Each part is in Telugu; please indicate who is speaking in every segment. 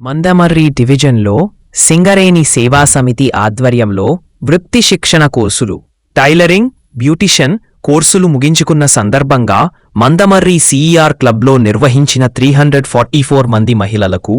Speaker 1: మందమర్రి డివిజన్లో సింగరేణి సేవా సమితి ఆధ్వర్యంలో వృత్తి శిక్షణ కోర్సులు టైలరింగ్ బ్యూటిషన్ కోర్సులు ముగించుకున్న సందర్భంగా మందమర్రి సిఈఆర్ క్లబ్లో నిర్వహించిన త్రీ హండ్రెడ్ ఫార్టీ ఫోర్ మంది మహిళలకు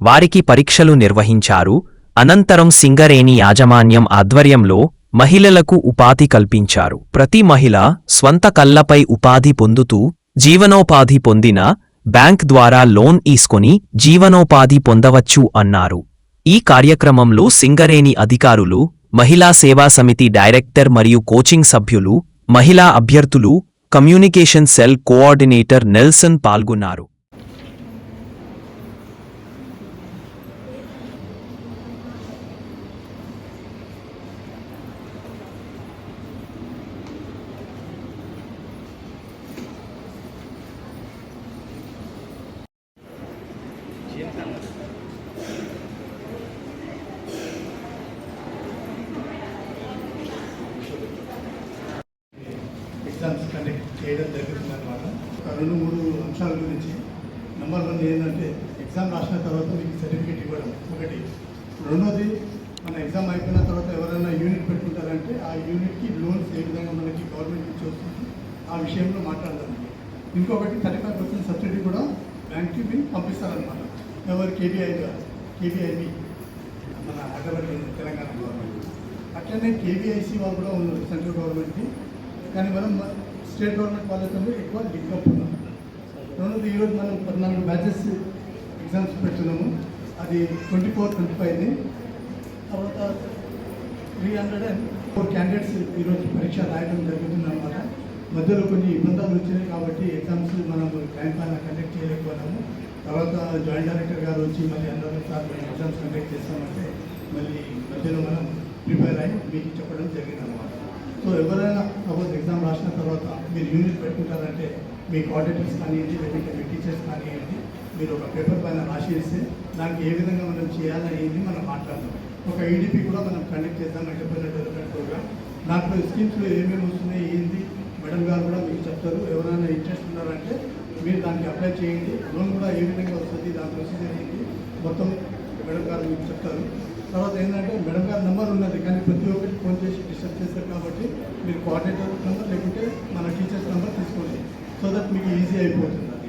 Speaker 1: వారికి పరీక్షలు నిర్వహించారు. అనంతరం సింగరేణి యాజమాన్యం ఆధ్వర్యంలో మహిళలకు ఉపాధి కల్పించారు. ప్రతి మహిళ స్వంత కళ్ళపై ఉపాధి పొందుతూ జీవనోపాధి పొందిన బ్యాంక్ ద్వారా లోన్ తీసుకొని జీవనోపాధి పొందవచ్చు అన్నారు. ఈ కార్యక్రమంలో సింగరేణి అధికారులు మహిళా సేవా సమితి డైరెక్టర్ మరియు కోచింగ్ సభ్యులు మహిళా అభ్యర్థులు కమ్యూనికేషన్ సెల్ కోఆర్డినేటర్ నెల్సన్ పాల్గొన్నారు.
Speaker 2: ఎగ్జామ్స్ కండక్ట్ చేయడం జరుగుతుంది అనమాట ఒక రెండు మూడు అంశాల గురించి. నెంబర్ వన్ ఏంటంటే ఎగ్జామ్ రాసిన తర్వాత మీకు సర్టిఫికేట్ ఇవ్వడం. ఒకటి రెండోది మన ఎగ్జామ్ అయిపోయిన తర్వాత ఎవరైనా యూనిట్ పెట్టుకుంటారంటే ఆ యూనిట్కి లోన్స్ ఏ విధంగా మనకి గవర్నమెంట్ నుంచి వస్తుంది ఆ విషయంలో మాట్లాడదాం. ఇంకొకటి థర్టీ ఫైవ్ పర్సెంట్ సబ్సిడీ కూడా బ్యాంక్కి మీరు పంపిస్తారనమాట ఎవరు? కేబీఐ కేబీఐబి మన హైదరాబాద్ తెలంగాణ గవర్నమెంట్. అట్లనే కేబీఐసి వాళ్ళు కూడా ఉన్నారు సెంట్రల్ గవర్నమెంట్కి కానీ మనం స్టేట్ గవర్నమెంట్ కాలేజీలో ఎక్కువ లింకప్ ఉన్నాం రెండోది ఈరోజు మనం పద్నాలుగు బ్యాచెస్ ఎగ్జామ్స్ పెడుతున్నాము. అది ట్వంటీ ఫోర్ ట్వంటీ ఫైవ్ది తర్వాత three hundred and four candidates ఈరోజు పరీక్ష రాయడం జరుగుతుంది అనమాట మధ్యలో కొన్ని ఇబ్బందులు వచ్చినాయి కాబట్టి ఎగ్జామ్స్ మనం టైం పైన కండక్ట్ చేయలేకపోయినాము. తర్వాత జాయింట్ డైరెక్టర్ గారు వచ్చి మళ్ళీ అందరూ సార్ ఎగ్జామ్స్ కండక్ట్ చేస్తామంటే మళ్ళీ మధ్యలో మనం ప్రిపేర్ అయ్యి మీకు చెప్పడం జరిగినాము సో ఎవరైనా సపోజ్ ఎగ్జామ్ రాసిన తర్వాత మీరు యూనిట్ పెట్టుకుంటారంటే మీ కోఆర్డినేటర్స్ కానివ్వండి లేదంటే మీ టీచర్స్ కానివ్వండి మీరు ఒక పేపర్ పైన రాసేస్తే దానికి ఏ విధంగా మనం చేయాలనేది మనం మాట్లాడదాం. ఒక ఈడీపీ కూడా మనం కండక్ట్ చేద్దాం ఎంటర్ప్రైనర్ డెవలప్మెంట్ ప్రోగ్రామ్ దాంట్లో స్కీమ్స్లో ఏమేమి వస్తున్నాయి ఏంది మేడం గారు కూడా మీకు చెప్తారు. ఎవరైనా ఇంట్రెస్ట్ ఉన్నారంటే మీరు దానికి అప్లై చేయండి. లోన్ కూడా ఏ విధంగా వస్తుంది దాని ప్రొసీజర్ ఏంటి మొత్తం మేడం గారు మీకు చెప్తారు. తర్వాత ఏంటంటే మేడం గారి నెంబర్ ఉన్నది కానీ ప్రతి ఒక్క మీరు కోఆర్డినేటర్ నెంబర్ లేకుంటే మన టీచర్స్ నెంబర్ తీసుకోండి. సో దట్ మీకు ఈజీ అయిపోతుంది అది.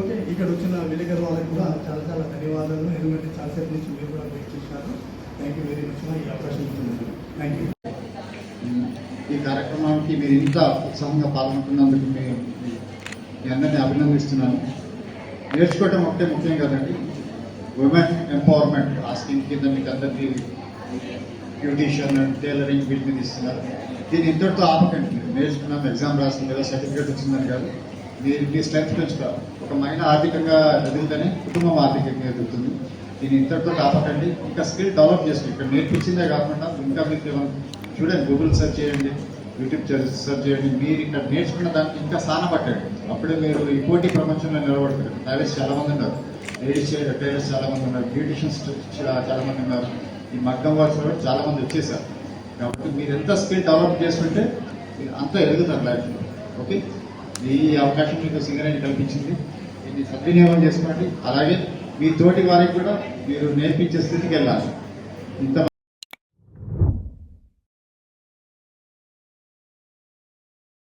Speaker 2: ఓకే ఇక్కడ వచ్చిన విలేకర్ వాళ్ళకి కూడా చాలా చాలా ధన్యవాదాలు. ఎందుకంటే చాలాసేపు నుంచి మీరు కూడా వెయిట్ చేశారు. థ్యాంక్ యూ వెరీ మచ్ ఈ అవకాశం ఇచ్చినందుకు. థ్యాంక్ యూ
Speaker 3: ఈ కార్యక్రమానికి మీరు ఇంత ఉత్సాహంగా పాల్గొంటున్నందుకు మీ మీ అందరినీ అభినందిస్తున్నాను. నేర్చుకోవటం ఒకటే ముఖ్యం కదండి. ఉమెన్ ఎంపవర్మెంట్ ఆ స్కీమ్ కింద మీకు అందరికీ బ్యూటీషియన్ టైలరింగ్ వీటి మీద ఇస్తున్నారు. దీని ఇంతటితో ఆపకండి. మీరు నేర్చుకున్నాం ఎగ్జామ్ రాస్తుంది కదా సర్టిఫికేట్ వచ్చిందని కాదు. మీరు మీ స్ట్రెంత్ పెంచుతారు ఒక మైన ఆర్థికంగా ఎదుగుతూనే కుటుంబం ఆర్థికంగా ఎదుగుతుంది. దీని ఇంతటితో ఆపకండి. ఇంకా స్కిల్ డెవలప్ చేసుకోండి. ఇక్కడ నేర్పించిందే కాకుండా ఇంకా మీకు ఏమైనా చూడండి గూగుల్ సెర్చ్ చేయండి యూట్యూబ్ సెర్చ్ చేయండి. మీరు ఇక్కడ నేర్చుకున్న దానికి ఇంకా స్థానం పట్టండి. అప్పుడే మీరు ఈ పోటీ ప్రపంచంలో నిలబడతారు. టైలర్స్ చాలామంది ఉన్నారు. లేడీస్ టైలర్స్ చాలామంది ఉన్నారు. బ్యూటిషియన్స్ చాలామంది ఉన్నారు. ఈ మగ్గం వర్క్స్ చాలా మంది వచ్చేసారు. కాబట్టి మీరు ఎంత స్కిల్ డెవలప్ చేసుకుంటే మీరు అంత ఎదుగుతారు లైఫ్లో ఓకే? ఈ అవకాశం మీకు సింగరేణి కల్పించింది. దీన్ని సద్వినియోగం చేసుకోండి. అలాగే మీ తోటి వారికి కూడా మీరు నేర్పించే స్థితికి వెళ్ళాలి. ఇంత